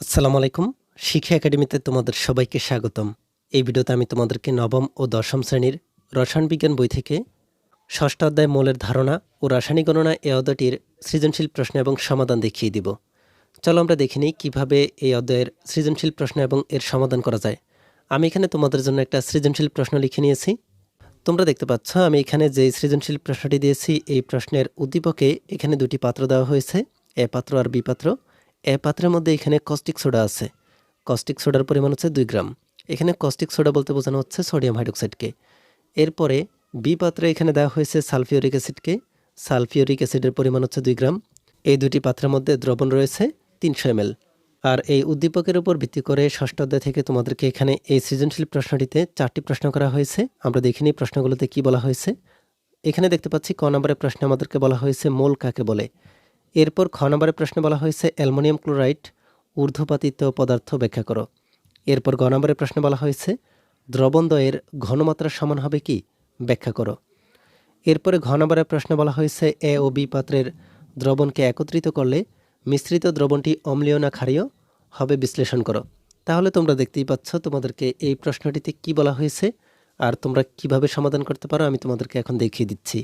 আসসালামু আলাইকুম। শিক্ষা একাডেমিতে তোমাদের সবাইকে স্বাগতম। এই ভিডিওতে আমি তোমাদেরকে নবম ও দশম শ্রেণির রসায়ন বিজ্ঞান বই থেকে ষষ্ঠ অধ্যায় মৌলের ধারণা ও রাসায়নিক গণনা এই অধ্যায়টির সৃজনশীল প্রশ্ন এবং সমাধান দেখিয়ে দিব। চলো আমরা দেখে নিই কীভাবে এই অধ্যায়ের সৃজনশীল প্রশ্ন এবং এর সমাধান করা যায়। আমি এখানে তোমাদের জন্য একটা সৃজনশীল প্রশ্ন লিখে নিয়েছি। তোমরা দেখতে পাচ্ছ, আমি এখানে যে সৃজনশীল প্রশ্নটি দিয়েছি, এই প্রশ্নের উদ্দীপকে এখানে দুটি পাত্র দেওয়া হয়েছে, এ পাত্র আর বি পাত্র। এ পাত্রের মধ্যে এখানে কস্টিক সোডা আছে। কস্টিক সোডার পরিমাণ হচ্ছে দুই গ্রাম। এখানে কস্টিক সোডা বলতে বোঝানো হচ্ছে সোডিয়াম হাইড্রোক্সাইডকে এরপরে বি পাত্রে এখানে দেওয়া হয়েছে সালফিউরিক অ্যাসিডকে সালফিউরিক অ্যাসিডের পরিমাণ হচ্ছে দুই গ্রাম। এই দুটি পাত্রের মধ্যে দ্রবণ রয়েছে তিনশো এম আর এই উদ্দীপকের উপর ভিত্তি করে ষষ্ঠ অধ্যায় থেকে তোমাদেরকে এখানে এই সৃজনশীল প্রশ্নটিতে চারটি প্রশ্ন করা হয়েছে। আমরা দেখিনি প্রশ্নগুলোতে কি বলা হয়েছে। এখানে দেখতে পাচ্ছি ক নম্বরের প্রশ্নে আমাদেরকে বলা হয়েছে মোল কাকে বলে? এরপর খ নম্বরের প্রশ্নে বলা হয়েছে, অ্যালমোনিয়াম ক্লোরাইড ঊর্ধ্বপাতিত পদার্থ ব্যাখ্যা করো। এরপর গ নম্বরের প্রশ্নে বলা হয়েছে দ্রবণদ্বয়ের ঘনমাত্রার সমান হবে কি? ব্যাখ্যা করো। এরপরে ঘ নম্বরের প্রশ্নে বলা হয়েছে, এ ও বি পাত্রের দ্রবণকে একত্রিত করলে মিশ্রিত দ্রবণটি অম্লীয় না ক্ষারীয় হবে বিশ্লেষণ করো। তাহলে তোমরা দেখতেই পাচ্ছ তোমাদেরকে এই প্রশ্নটিতে কি বলা হয়েছে আর তোমরা কীভাবে সমাধান করতে পারো আমি তোমাদেরকে এখন দেখিয়ে দিচ্ছি।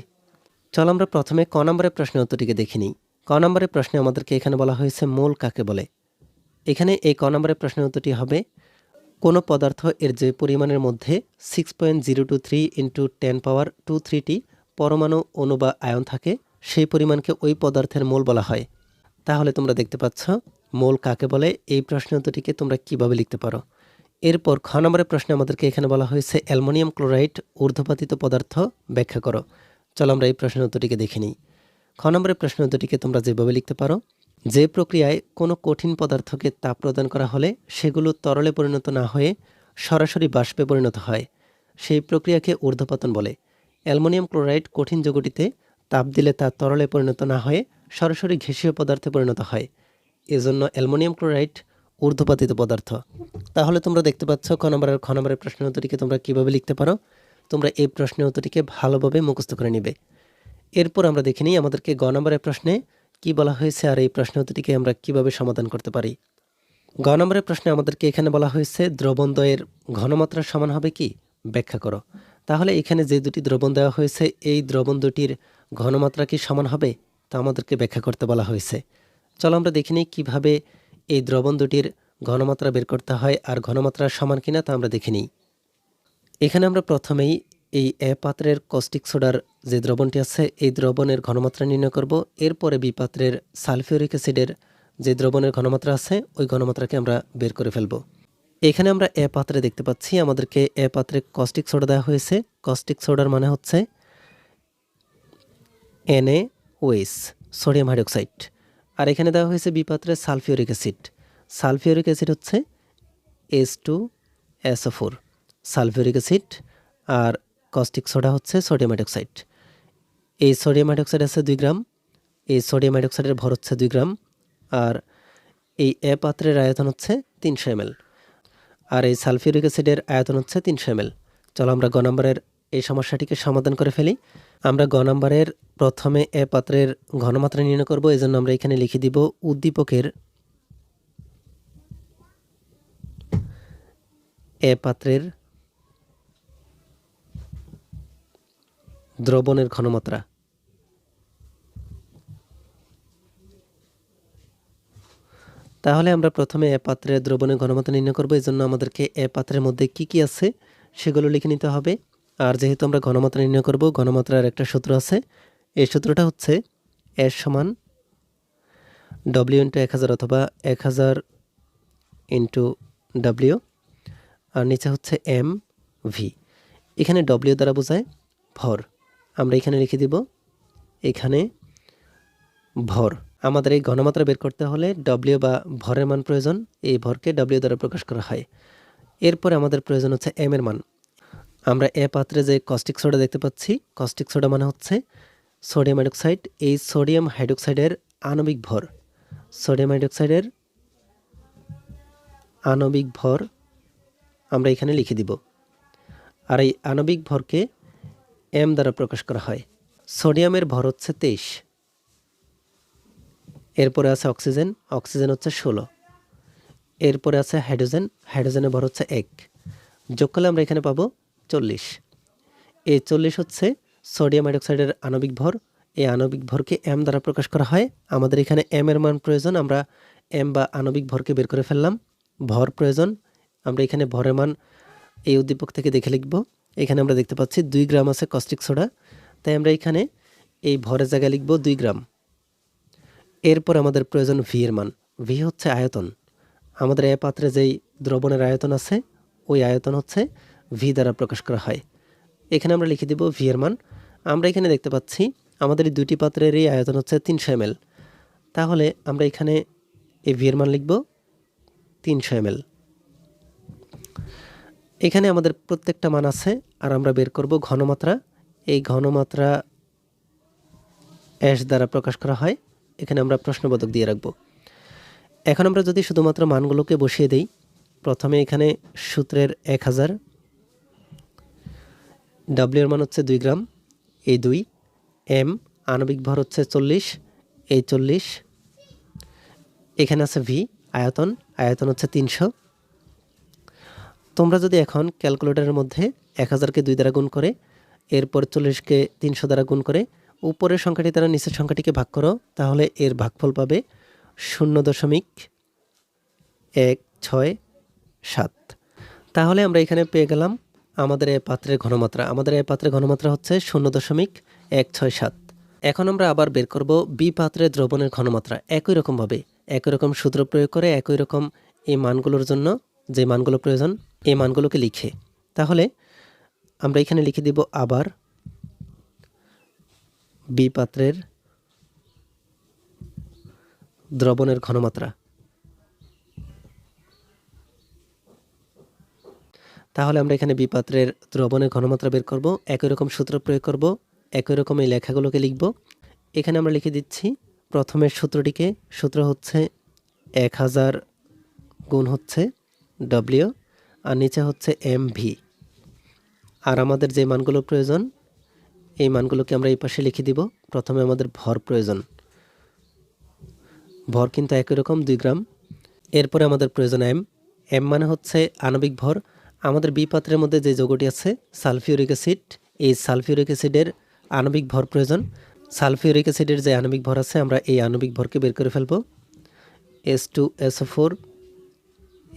চলো আমরা প্রথমে ক নম্বরের প্রশ্নের উত্তরটিকে দেখে নিই। ক নম্বরের প্রশ্নে আমাদেরকে এখানে বলা হয়েছে মোল কাকে বলে? এখানে এই ক নম্বরের প্রশ্নের উত্তরটি হবে, কোনো পদার্থ এর যে পরিমাণের মধ্যে six point zero two three into ten power two thirty পরমাণু অণু বা আয়ন থাকে, সেই পরিমাণকে ওই পদার্থের মোল বলা হয়। তাহলে তোমরা দেখতে পাচ্ছ মোল কাকে বলে, এই প্রশ্নের উত্তরটিকে তোমরা কীভাবে লিখতে পারো? এরপর খ নম্বরের প্রশ্নে আমাদেরকে এখানে বলা হয়েছে অ্যালমোনিয়াম ক্লোরাইড ঊর্ধ্বপাতিত পদার্থ, ব্যাখ্যা করো। চলো আমরা এই প্রশ্নের উত্তরটিকে দেখে নিই। খ নম্বরের প্রশ্ন উত্তরটিকে তোমরা যেভাবে লিখতে পারো, যে প্রক্রিয়ায় কোনো কঠিন পদার্থকে তাপ প্রদান করা হলে সেগুলো তরলে পরিণত না হয়ে সরাসরি বাষ্পে পরিণত হয়। সেই প্রক্রিয়াকে ঊর্ধ্বপাতন বলে। অ্যালমোনিয়াম ক্লোরাইড কঠিন যৌগটিতে তাপ দিলে তা তরলে পরিণত না হয়ে সরাসরি ঘেঁষীয় পদার্থে পরিণত হয়। এজন্য অ্যালমোনিয়াম ক্লোরাইড ঊর্ধ্বপাতিত পদার্থ। তাহলে তোমরা দেখতে পাচ্ছ ক নম্বরের, খ নম্বরের প্রশ্নের উত্তরটিকে তোমরা কীভাবে লিখতে পারো? তোমরা এই প্রশ্নের উত্তরটিকে ভালোভাবে মুখস্থ করে নিবে। এরপর আমরা দেখে নিই আমাদেরকে গ নম্বরের প্রশ্নে কি বলা হয়েছে আর এই প্রশ্ন উত্তরটিকে আমরা কীভাবে সমাধান করতে পারি। গ নম্বরের প্রশ্নে আমাদেরকে এখানে বলা হয়েছে দ্রবণদ্বয়ের ঘনমাত্রা সমান হবে কি? ব্যাখ্যা করো। তাহলে এখানে যে দুটি দ্রবণ দেওয়া হয়েছে, এই দ্রবণ দুটির ঘনমাত্রা কি সমান হবে? তা আমাদেরকে ব্যাখ্যা করতে বলা হয়েছে। চলো আমরা দেখে নিই কীভাবে এই দ্রবণ দুটির ঘনমাত্রা বের করতে হয় আর ঘনমাত্রা সমান কিনা তা আমরা দেখে নিই। এখানে আমরা প্রথমেই এই এ পাত্রের কস্টিক সোডার যে দ্রবণটি আছে, এই দ্রবণের ঘনমাত্রা নির্ণয় করব। এরপরে বি পাত্রের সালফিউরিক অ্যাসিডের যে দ্রবণের ঘনমাত্রা আছে, ওই ঘনমাত্রাকে আমরা বের করে ফেলব। এখানে আমরা এ পাত্রে দেখতে পাচ্ছি, আমাদেরকে এ পাত্রে কস্টিক সোডা দেওয়া হয়েছে। কস্টিক সোডার মানে হচ্ছে এনএ ওএস সোডিয়াম হাইড্রোক্সাইড আর এখানে দেওয়া হয়েছে বি পাত্রে সালফিউরিক অ্যাসিড সালফিউরিক অ্যাসিড হচ্ছে S two SO four sulphuric acid আর কস্টিক সোডা হচ্ছে সোডিয়াম হাইড্রোক্সাইড এই সোডিয়াম হাইড্রোক্সাইড আছে দুই গ্রাম, এই সোডিয়াম হাইড্রোক্সাইডের ভর হচ্ছে দুই গ্রাম, আর এই এ পাত্রের আয়তন হচ্ছে তিনশো এম আর এই সালফিউরিক অ্যাসিডের আয়তন হচ্ছে তিনশো এম চলো আমরা গ নম্বরের এই সমস্যাটিকে সমাধান করে ফেলি। আমরা গ নম্বরের প্রথমে এ পাত্রের ঘনমাত্রা নির্ণয় করব এই জন্য আমরা এখানে লিখে দিব উদ্দীপকের এ পাত্রের দ্রবণের ঘনমাত্রা। তাহলে আমরা প্রথমে এ পাত্রে দ্রবণের ঘনমাত্রা নির্ণয় করব এই জন্য আমাদেরকে এ পাত্রের মধ্যে কি কি আছে সেগুলো লিখে নিতে হবে। আর যেহেতু আমরা ঘনমাত্রা নির্ণয় করব, ঘনমাত্রার একটা সূত্র আছে। এই সূত্রটা হচ্ছে এর সমান ডব্লিউ ইন্টু এক হাজার অথবা এক হাজার ইন্টু ডাব্লিউ আর নিচে হচ্ছে এম ভি এখানে ডব্লিউ দ্বারা বোঝায় ভর। আমরা এখানে লিখে দিব, এখানে ভর। আমাদের এই ঘনমাত্রা বের করতে হলে ডব্লিউ বা ভরের মান প্রয়োজন, এই ভরকে ডব্লিউ দ্বারা প্রকাশ করা হয়। এরপরে আমাদের প্রয়োজন হচ্ছে এম এর মান। আমরা এ পাত্রে যে কস্টিক সোডা দেখতে পাচ্ছি কস্টিক সোডা মানে হচ্ছে সোডিয়াম হাইড্রোক্সাইড এই সোডিয়াম হাইড্রোক্সাইডের আণবিক ভর। সোডিয়াম হাইড্রোক্সাইডের আণবিক ভর আমরা এখানে লিখে দিব। আর এই আণবিক ভরকে এম দ্বারা প্রকাশ করা হয়। সোডিয়ামের ভর হচ্ছে তেইশ। এরপরে আছে অক্সিজেন অক্সিজেন হচ্ছে ষোলো। এরপরে আছে হাইড্রোজেন, হাইড্রোজেনের ভর হচ্ছে এক। যোগ করলে আমরা এখানে পাবো চল্লিশ। এই চল্লিশ হচ্ছে সোডিয়াম হাইড্রোক্সাইডের আণবিক ভর। এই আণবিক ভরকে এম দ্বারা প্রকাশ করা হয়। আমাদের এখানে এম এর মান প্রয়োজন, আমরা এম বা আণবিক ভরকে বের করে ফেললাম। ভর প্রয়োজন, আমরা এখানে ভরের মান এই উদ্দীপক থেকে দেখে লিখব। এখানে আমরা দেখতে পাচ্ছি দুই গ্রাম আছে কস্টিক সোডা তাই আমরা এখানে এই ভরের জায়গায় লিখব দুই গ্রাম। এরপর আমাদের প্রয়োজন ভি এর মান। ভি হচ্ছে আয়তন। আমাদের এ পাত্রে যেই দ্রবণের আয়তন আছে, ওই আয়তন হচ্ছে ভি দ্বারা প্রকাশ করা হয়। এখানে আমরা লিখে দিব ভি এর মান। আমরা এখানে দেখতে পাচ্ছি আমাদের এই দুটি পাত্রেরই আয়তন হচ্ছে তিনশো এম তাহলে আমরা এখানে এই ভি এর মান লিখব তিনশো এম এখানে আমাদের প্রত্যেকটা মান আছে, আর আমরা বের করব ঘনমাত্রা। এই ঘনমাত্রা অ্যাশ দ্বারা প্রকাশ করা হয়, এখানে আমরা প্রশ্নবোধক দিয়ে রাখব। এখন আমরা যদি শুধুমাত্র মানগুলোকে বসিয়ে দিই, প্রথমে এখানে সূত্রের এক হাজার ডাব্লিউ এর মান হচ্ছে দুই গ্রাম এই দুই এম আণবিক ভর হচ্ছে চল্লিশ এই চল্লিশ, এখানে আছে ভি আয়তন আয়তন হচ্ছে তিনশো তোমরা যদি এখন ক্যালকুলেটরের মধ্যে এক হাজারকে দুই দ্বারা গুণ করে, এরপর চল্লিশকে তিনশো দ্বারা গুণ করে, উপরের সংখ্যাটি দ্বারা নিচের সংখ্যাটিকে ভাগ করো, তাহলে এর ভাগফল পাবে শূন্য দশমিক এক ছয় সাত। তাহলে আমরা এখানে পেয়ে গেলাম আমাদের এ পাত্রের ঘনমাত্রা। আমাদের এ পাত্রের ঘনমাত্রা হচ্ছে শূন্য দশমিক এক ছয় সাত। এখন আমরা আবার বের করব বি পাত্রের দ্রবণের ঘনমাত্রা। একই রকমভাবে, একই রকম সূত্র প্রয়োগ করে, একই রকম এই মানগুলোর জন্য যে মানগুলো প্রয়োজন, এই মানগুলোকে লিখে। তাহলে আমরা এখানে লিখে দিব আবার বি পাত্রের দ্রবণের ঘনমাত্রা। তাহলে আমরা এখানে বিপাত্রের দ্রবণের ঘনমাত্রা বের করব, একই রকম সূত্র প্রয়োগ করব, একই রকম এই লেখাগুলোকে লিখব। এখানে আমরা লিখে দিচ্ছি, প্রথমের সূত্রটিকে সূত্র হচ্ছে এক হাজার গুণ হচ্ছে ডব্লিউ আর নিচে হচ্ছে এম ভি আর আমাদের যে মানগুলো প্রয়োজন, এই মানগুলোকে আমরা এই পাশে লিখে দিব। প্রথমে আমাদের ভর প্রয়োজন। ভর কিন্তু একই রকম, দুই গ্রাম। এরপরে আমাদের প্রয়োজন এম এম মানে হচ্ছে আণবিক ভর। আমাদের বি পাত্রের মধ্যে যে যৌগটি আছে, সালফিউরিক অ্যাসিড, এই সালফিউরিক অ্যাসিডের আণবিক ভর প্রয়োজন। সালফিউরিক অ্যাসিডের যে আণবিক ভর আছে, আমরা এই আণবিক ভরকে বের করে ফেলব। এস টু এসও ফোর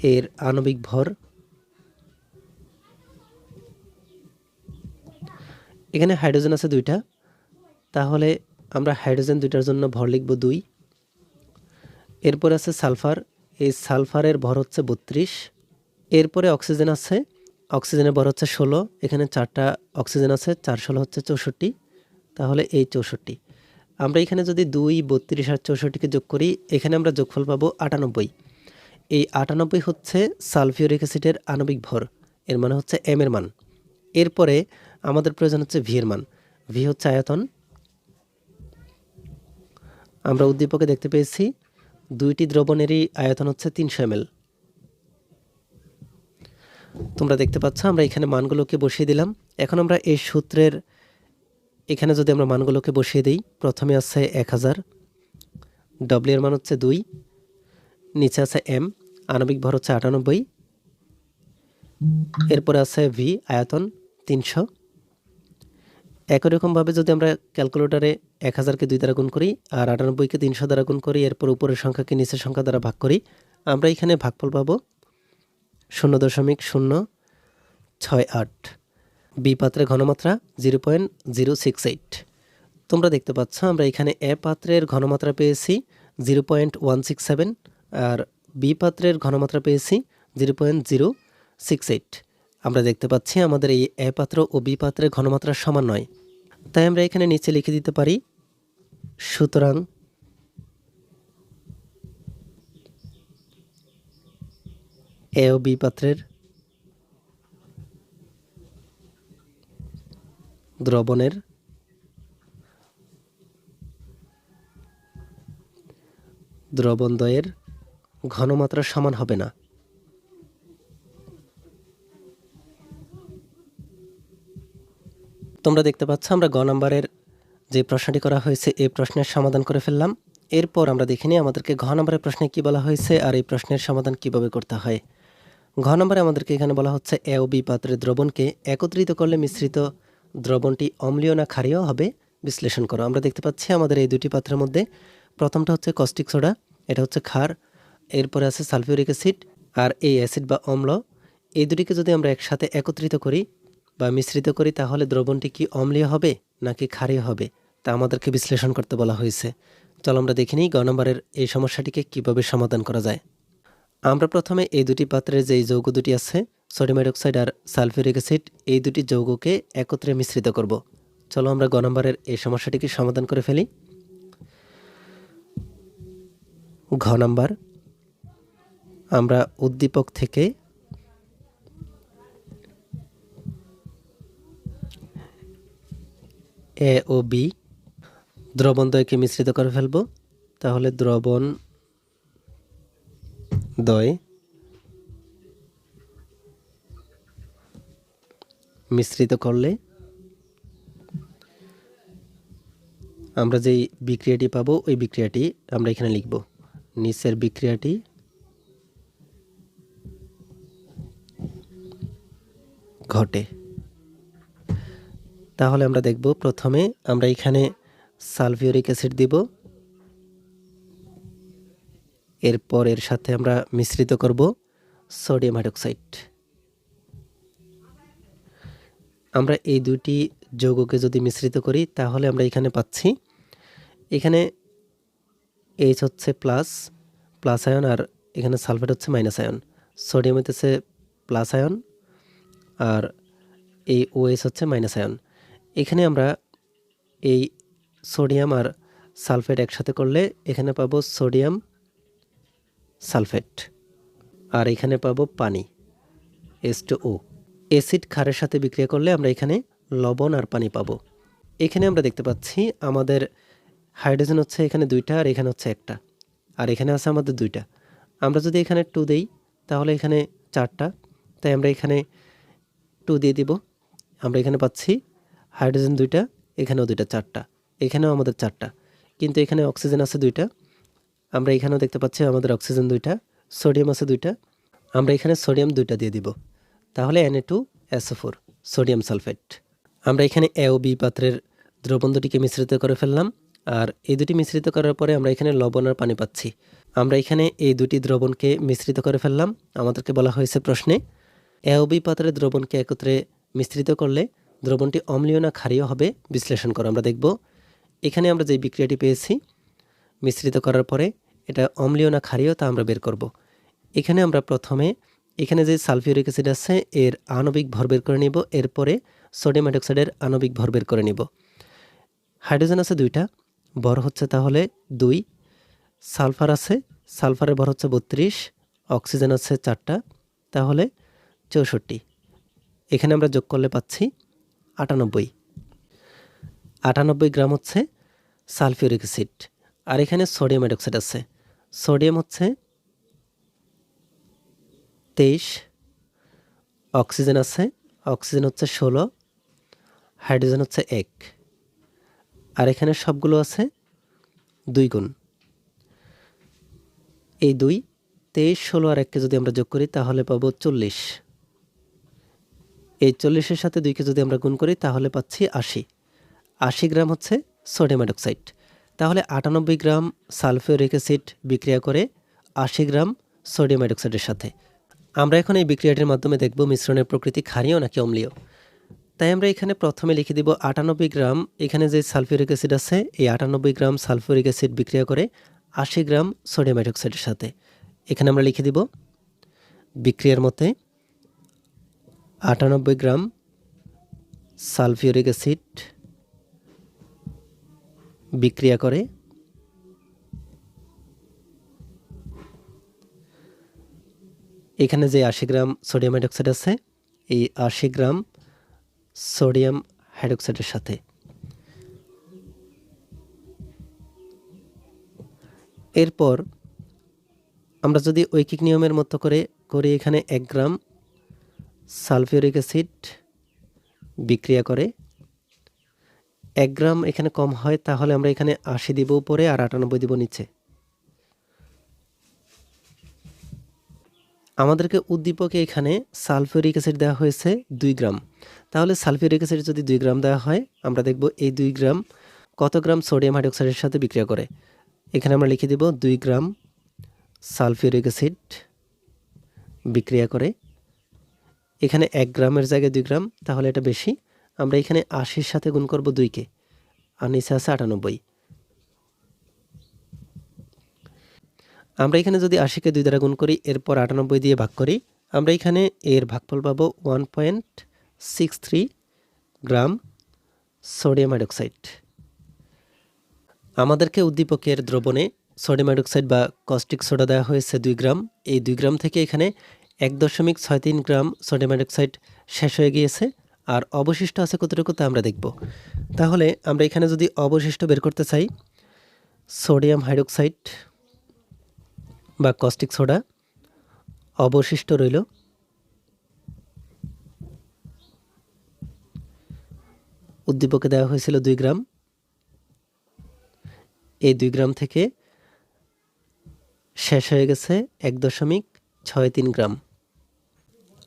এর আণবিক ভর। এখানে হাইড্রোজেন আছে দুইটা। তাহলে আমরা হাইড্রোজেন দুইটার জন্য ভর লিখব দুই। এরপর আছে সালফার। এই সালফারের ভর হচ্ছে বত্রিশ। এরপরে অক্সিজেন আছে। অক্সিজেনের ভর হচ্ছে ষোলো। এখানে চারটা অক্সিজেন আছে, চার ষোলো হচ্ছে চৌষট্টি। তাহলে এই চৌষট্টি। আমরা এখানে যদি দুই, বত্রিশ আর চৌষট্টিকে যোগ করি, এখানে আমরা যোগফল পাবো আটানব্বই। এই আটানব্বই হচ্ছে সালফিউরিক অ্যাসিডের আণবিক ভর। এর মানে হচ্ছে এম এর মান। এরপরে আমাদের প্রয়োজন হচ্ছে ভি এর মান। ভি হচ্ছে আয়তন। আমরা উদ্দীপকে দেখতে পেয়েছি, দুইটি দ্রবণেরই আয়তন হচ্ছে তিনশো এম তোমরা দেখতে পাচ্ছ, আমরা এখানে মানগুলোকে বসিয়ে দিলাম। এখন আমরা এই সূত্রের, এখানে যদি আমরা মানগুলোকে বসিয়ে দিই, প্রথমে আছে এক হাজার ডব্লিউ এর মান হচ্ছে দুই, নিচে আছে এম আণবিক ভর হচ্ছে আটানব্বই। এরপরে আছে ভি আয়তন তিনশো। একই রকমভাবে যদি আমরা ক্যালকুলেটারে এক হাজারকে দুই দ্বারা গুণ করি আর আটানব্বইকে তিনশো দ্বারা গুণ করি, এরপর উপরের সংখ্যাকে নিচের সংখ্যা দ্বারা ভাগ করি, আমরা এখানে ভাগফল পাবো শূন্য দশমিক শূন্য ছয় আট। বি পাত্রের ঘনমাত্রা zero point zero six eight. তোমরা দেখতে পাচ্ছ, আমরা এখানে এ পাত্রের ঘনমাত্রা পেয়েছি zero point one six seven আর বি পাত্রের ঘনমাত্রা পেয়েছি zero point zero six eight. আমরা দেখতে পাচ্ছি আমাদের এই এ পাত্র ও বি পাত্রের ঘনমাত্রা সমান নয়। তাই আমরা এখানে নিচে লিখে দিতে পারি, সুতরাং এ ও বি পাত্রের দ্রবণের দ্রবণদ্বয়ের ঘনমাত্রা সমান হবে না। তোমরা দেখতে পাচ্ছ, আমরা গ নাম্বারের যে প্রশ্নটি করা হয়েছে, এই প্রশ্নের সমাধান করে ফেললাম। এরপর আমরা দেখে নিই আমাদেরকে ঘ নম্বরের প্রশ্নে কী বলা হয়েছে আর এই প্রশ্নের সমাধান কীভাবে করতে হয়। ঘ নম্বরে আমাদেরকে এখানে বলা হচ্ছে, এ ও বি পাত্রের দ্রবণকে একত্রিত করলে মিশ্রিত দ্রবণটি অম্লীয় না ক্ষারীয় হবে। বিশ্লেষণ করো। আমরা দেখতে পাচ্ছি আমাদের এই দুটি পাত্রের মধ্যে প্রথমটা হচ্ছে কস্টিক সোডা এটা হচ্ছে ক্ষার এরপরে আছে সালফিউরিক অ্যাসিড আর এই অ্যাসিড বা অম্ল। এই দুটিকে যদি আমরা একসাথে একত্রিত করি বা মিশ্রিত করি, তাহলে দ্রবণটি কি অম্লীয় হবে নাকি ক্ষারীয় হবে, তা আমাদেরকে বিশ্লেষণ করতে বলা হয়েছে। চলো আমরা দেখে নিই গ নম্বরের এই সমস্যাটিকে কীভাবে সমাধান করা যায়। আমরা প্রথমে এই দুটি পাত্রের যে যৌগ দুটি আছে, সোডিয়াম হাইড্রোক্সাইড আর সালফিউরিক অ্যাসিড, এই দুটি যৌগকে একত্রে মিশ্রিত করব। চলো আমরা গ নম্বরের এই সমস্যাটিকে সমাধান করে ফেলি। ঘ নাম্বার আমরা উদ্দীপক থেকে এ ও বি দ্রবণ দ্বয়কে মিশ্রিত করে ফেলব। তাহলে দ্রবণ দয় মিশ্রিত করলে আমরা যেই বিক্রিয়াটি পাবো, ওই বিক্রিয়াটি আমরা এখানে লিখব। নিচের বিক্রিয়াটি ঘটে। তাহলে আমরা দেখব প্রথমে আমরা এখানে সালফিউরিক অ্যাসিড দিব। এরপর এর সাথে আমরা মিশ্রিত করব সোডিয়াম হাইড্রোক্সাইড। আমরা এই দুটি যৌগকে যদি মিশ্রিত করি, তাহলে আমরা এখানে পাচ্ছি, এখানে এইচ হচ্ছে প্লাস প্লাস আয়ন আর এখানে সালফেট হচ্ছে মাইনাস আয়ন সোডিয়াম হইতেছে প্লাস আয়ন আর এই ওএস হচ্ছে মাইনাস আয়ন এখানে আমরা এই সোডিয়াম আর সালফেট একসাথে করলে এখানে পাবো সোডিয়াম সালফেট আর এখানে পাবো পানি এস টু ও অ্যাসিড ক্ষারের সাথে বিক্রিয়া করলে আমরা এখানে লবণ আর পানি পাবো। এখানে আমরা দেখতে পাচ্ছি আমাদের হাইড্রোজেন হচ্ছে এখানে দুইটা আর এখানে হচ্ছে একটা। আর এখানে আছে আমাদের দুইটা। আমরা যদি এখানে টু দেই, তাহলে এখানে চারটা। তাই আমরা এখানে টু দিয়ে দিব। আমরা এখানে পাচ্ছি হাইড্রোজেন দুইটা, এখানেও দুইটা, চারটা, এখানেও আমাদের চারটা। কিন্তু এখানে অক্সিজেন আছে দুইটা। আমরা এখানেও দেখতে পাচ্ছি আমাদের অক্সিজেন দুইটা সোডিয়াম আছে দুইটা। আমরা এখানে সোডিয়াম দুইটা দিয়ে দিব। তাহলে N A two SO four sodium sulphate আমরা এখানে এ বি পাত্রের দ্রবণ দুটিকে মিশ্রিত করে ফেললাম। আর এই দুটি মিশ্রিত করার পরে আমরা এখানে লবণ আর পানি পাচ্ছি। আমরা এখানে এই দুটি দ্রবণকে মিশ্রিত করে ফেললাম। আমাদেরকে বলা হয়েছে প্রশ্নে এ ও বি পাত্রের দ্রবণকে একত্রে মিশ্রিত করলে দ্রবণটি অম্লীয় না ক্ষারীয় হবে বিশ্লেষণ করে আমরা দেখব। এখানে আমরা যে বিক্রিয়াটি পেয়েছি, মিশ্রিত করার পরে এটা অম্লীয় না ক্ষারীয় তা আমরা বের করব। এখানে আমরা প্রথমে, এখানে যে সালফিউরিক অ্যাসিড আছে, এর আণবিক ভর বের করে নিব, এরপরে সোডিয়াম হাইড্রোক্সাইডের আণবিক ভর বের করে নিব। হাইড্রোজেন আছে দুইটা, ভর হচ্ছে তাহলে দুই, সালফার আছে, সালফারের ভর হচ্ছে বত্রিশ, অক্সিজেন আছে চারটা, তাহলে চৌষট্টি। এখানে আমরা যোগ করলে পাচ্ছি আটানব্বই। আটানব্বই গ্রাম হচ্ছে সালফিউরিক অ্যাসিড। আর এখানে সোডিয়াম হাইড্রোক্সাইড আছে। সোডিয়াম হচ্ছে তেইশ। অক্সিজেন আছে। অক্সিজেন হচ্ছে ষোলো। হাইড্রোজেন হচ্ছে এক। আর এখানে সবগুলো আছে দুই গুণ। এই দুই, তেইশ, ষোলো আর এককে যদি আমরা যোগ করি তাহলে পাবো চল্লিশ। এই চল্লিশের সাথে দুইকে যদি আমরা গুণ করি, তাহলে পাচ্ছি আশি। আশি গ্রাম হচ্ছে সোডিয়াম হাইড্রোক্সাইড তাহলে আটানব্বই গ্রাম সালফিউরিক অ্যাসিড বিক্রিয়া করে আশি গ্রাম সোডিয়াম হাইড্রোক্সাইডের সাথে। আমরা এখন এই বিক্রিয়াটির মাধ্যমে দেখব মিশ্রণের প্রকৃতি ক্ষারীয় নাকি অম্লীয়। তাই আমরা এখানে প্রথমে লিখে দিব আটানব্বই গ্রাম, এখানে যে সালফিউরিক অ্যাসিড আছে, এই আটানব্বই গ্রাম সালফিউরিক অ্যাসিড বিক্রিয়া করে আশি গ্রাম সোডিয়াম হাইড্রোক্সাইডের সাথে। এখানে আমরা লিখে দিব, বিক্রিয়ার মতে আটানব্বই গ্রাম সালফিউরিক অ্যাসিড বিক্রিয়া করে এখানে যে আশি গ্রাম সোডিয়াম হাইড্রোক্সাইড আছে, এই আশি গ্রাম সোডিয়াম হাইড্রোক্সাইডের সাথে। এরপর আমরা যদি ঐকিক নিয়মের মতো করে করি, এখানে এক গ্রাম সালফিউরিক অ্যাসিড বিক্রিয়া করে। এক গ্রাম এখানে কম হয়, তাহলে আমরা এখানে আশি দিব উপরে আর আটানব্বই দিব নিচে। আমাদেরকে উদ্দীপকে এখানে সালফিউরিক অ্যাসিড দেওয়া হয়েছে দুই গ্রাম। তাহলে সালফিউরিক অ্যাসিড যদি দুই গ্রাম দেওয়া হয়, আমরা দেখব এই দুই গ্রাম কত গ্রাম সোডিয়াম হাইড্রোক্সাইডের সাথে বিক্রিয়া করে। এখানে আমরা লিখে দেব দুই গ্রাম সালফিউরিক অ্যাসিড বিক্রিয়া করে। এখানে এক গ্রামের জায়গায় দুই গ্রাম, তাহলে এটা বেশি। আমরা এখানে আশির সাথে গুণ করব দুইকে আর নিচে আছে আটানব্বই। আমরা এখানে যদি আশিকে দুই দ্বারা গুণ করি, এরপর আটানব্বই দিয়ে ভাগ করি, আমরা এখানে এর ভাগফল পাবো one point six three gram sodium hydroxide. আমাদেরকে উদ্দীপকের দ্রবণে সোডিয়াম হাইড্রোক্সাইড বা কস্টিক সোডা দেওয়া হয়েছে দুই গ্রাম। এই দুই গ্রাম থেকে এখানে এক দশমিক ছয় তিন গ্রাম সোডিয়াম হাইড্রোক্সাইড শেষ হয়ে গিয়েছে আর অবশিষ্ট আছে কতটুকু তা আমরা দেখব। তাহলে আমরা এখানে যদি অবশিষ্ট বের করতে চাই, সোডিয়াম হাইড্রোক্সাইড বা কস্টিক সোডা অবশিষ্ট রইল উদ্দীপকে দেওয়া হয়েছিল দুই গ্রাম। এই দুই গ্রাম থেকে শেষ হয়ে গেছে এক দশমিক ছয় তিন গ্রাম।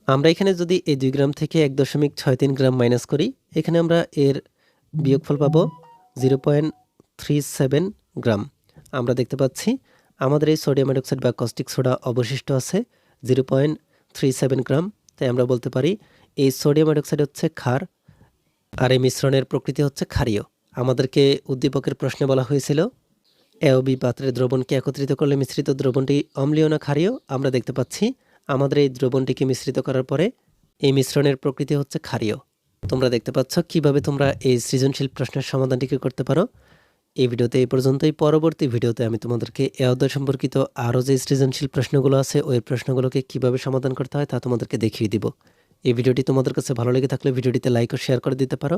আমরা এখানে যদি এই দুই গ্রাম থেকে এক দশমিক ছয় তিন গ্রাম মাইনাস করি, এখানে আমরা এর বিয়োগফল পাবো zero point three seven gram. আমরা দেখতে পাচ্ছি আমাদের এই সোডিয়াম হাইড্রোক্সাইড বা কস্টিক সোডা অবশিষ্ট আছে zero point three seven gram. তাই আমরা বলতে পারি এই সোডিয়াম হাইড্রোক্সাইড হচ্ছে ক্ষার আর এই মিশ্রণের প্রকৃতি হচ্ছে ক্ষারীয়। আমাদেরকে উদ্দীপকের প্রশ্নে বলা হয়েছিল, এ ও বি পাত্রের দ্রবণকে একত্রিত করলে মিশ্রিত দ্রবণটি অম্লীয় না ক্ষারীয়? আমরা দেখতে পাচ্ছি আমাদের এই দ্রবণটিকে মিশ্রিত করার পরে এই মিশ্রণের প্রকৃতি হচ্ছে ক্ষারীয়। তোমরা দেখতে পাচ্ছ কীভাবে তোমরা এই সৃজনশীল প্রশ্নের সমাধানটিকে করতে পারো। এই ভিডিওতে এই পর্যন্তই। পরবর্তী ভিডিওতে আমি তোমাদেরকে এ অধ্যায় সম্পর্কিত আরও যে সৃজনশীল প্রশ্নগুলো আছে, ওই প্রশ্নগুলোকে কীভাবে সমাধান করতে হয় তা তোমাদেরকে দেখিয়ে দিব। এই ভিডিওটি তোমাদের কাছে ভালো লেগে থাকলে ভিডিওটিতে লাইক ও শেয়ার করে দিতে পারো।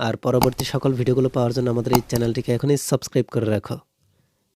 আর পরবর্তী সকল ভিডিওগুলো পাওয়ার জন্য আমাদের এই চ্যানেলটিকে এখনই সাবস্ক্রাইব করে রাখো।